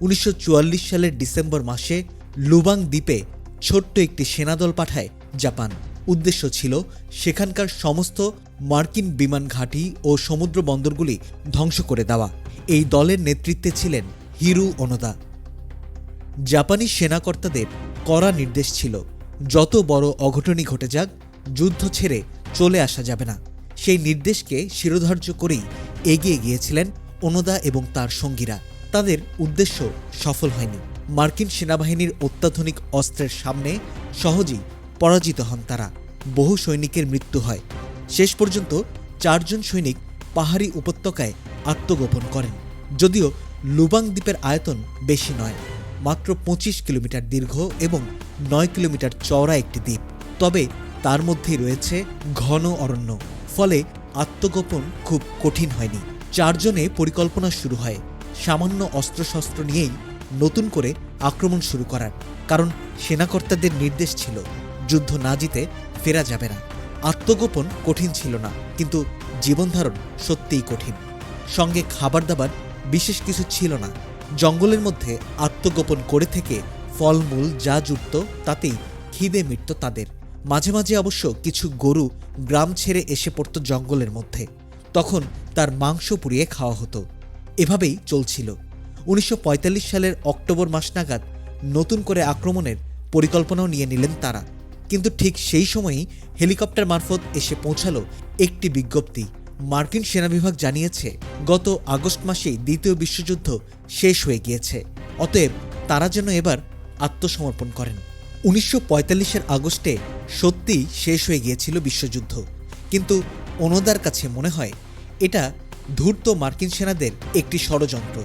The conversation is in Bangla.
উনিশশো চুয়াল্লিশ সালের ডিসেম্বর মাসে লুবাং দ্বীপে ছোট্ট একটি সেনাদল পাঠায় জাপান। উদ্দেশ্য ছিল সেখানকার সমস্ত মার্কিন বিমান ঘাঁটি ও সমুদ্র বন্দরগুলি ধ্বংস করে দেওয়া। এই দলের নেতৃত্বে ছিলেন হিরু ওনোদা। জাপানি সেনাকর্তাদের কড়া নির্দেশ ছিল, যত বড় অঘটনই ঘটে যাক, যুদ্ধ ছেড়ে চলে আসা যাবে না। সেই নির্দেশকে শিরোধার্য করেই এগিয়ে গিয়েছিলেন ওনোদা এবং তার সঙ্গীরা। তাদের উদ্দেশ্য সফল হয়নি। মার্কিন সেনাবাহিনীর অত্যাধুনিক অস্ত্রের সামনে সহজেই পরাজিত হন তারা। বহু সৈনিকের মৃত্যু হয়। শেষ পর্যন্ত চারজন সৈনিক পাহাড়ি উপত্যকায় আত্মগোপন করেন। যদিও লুবাং দ্বীপের আয়তন বেশি নয়, মাত্র পঁচিশ কিলোমিটার দীর্ঘ এবং নয় কিলোমিটার চওড়া একটি দ্বীপ। তবে তার মধ্যেই রয়েছে ঘন অরণ্য, ফলে আত্মগোপন খুব কঠিন হয়নি। চারজনে পরিকল্পনা শুরু হয় সামান্য অস্ত্রশস্ত্র নিয়েই নতুন করে আক্রমণ শুরু করার, কারণ সেনাকর্তাদের নির্দেশ ছিল, যুদ্ধ না জিতে ফেরা যাবে না। আত্মগোপন কঠিন ছিল না, কিন্তু জীবনধারণ সত্যিই কঠিন। সঙ্গে খাবার দাবার বিশেষ কিছু ছিল না। জঙ্গলের মধ্যে আত্মগোপন করে থেকে ফলমূল যা জুটত তাতেই খিদে মিটত তাদের। মাঝে মাঝে অবশ্য কিছু গরু গ্রাম ছেড়ে এসে পড়ত জঙ্গলের মধ্যে। তখন তার মাংস পুড়িয়ে খাওয়া হতো। এভাবেই চলছিল। উনিশশো পঁয়তাল্লিশ সালের অক্টোবর মাস নাগাদ নতুন করে আক্রমণের পরিকল্পনাও নিয়ে নিলেন তারা। কিন্তু ঠিক সেই সময়ই হেলিকপ্টার মারফত এসে পৌঁছালো একটি বিজ্ঞপ্তি। মার্কিন সেনা বিভাগ জানিয়েছে, গত আগস্ট মাসেই দ্বিতীয় বিশ্বযুদ্ধ শেষ হয়ে গিয়েছে। অতএব তারা যেন এবার আত্মসমর্পণ করেন। উনিশশো পঁয়তাল্লিশের আগস্টে সত্যিই শেষ হয়ে গিয়েছিল বিশ্বযুদ্ধ। কিন্তু ওনোদার কাছে মনে হয়, এটা ধূর্ত মার্কিন সেনাদের একটি ষড়যন্ত্র।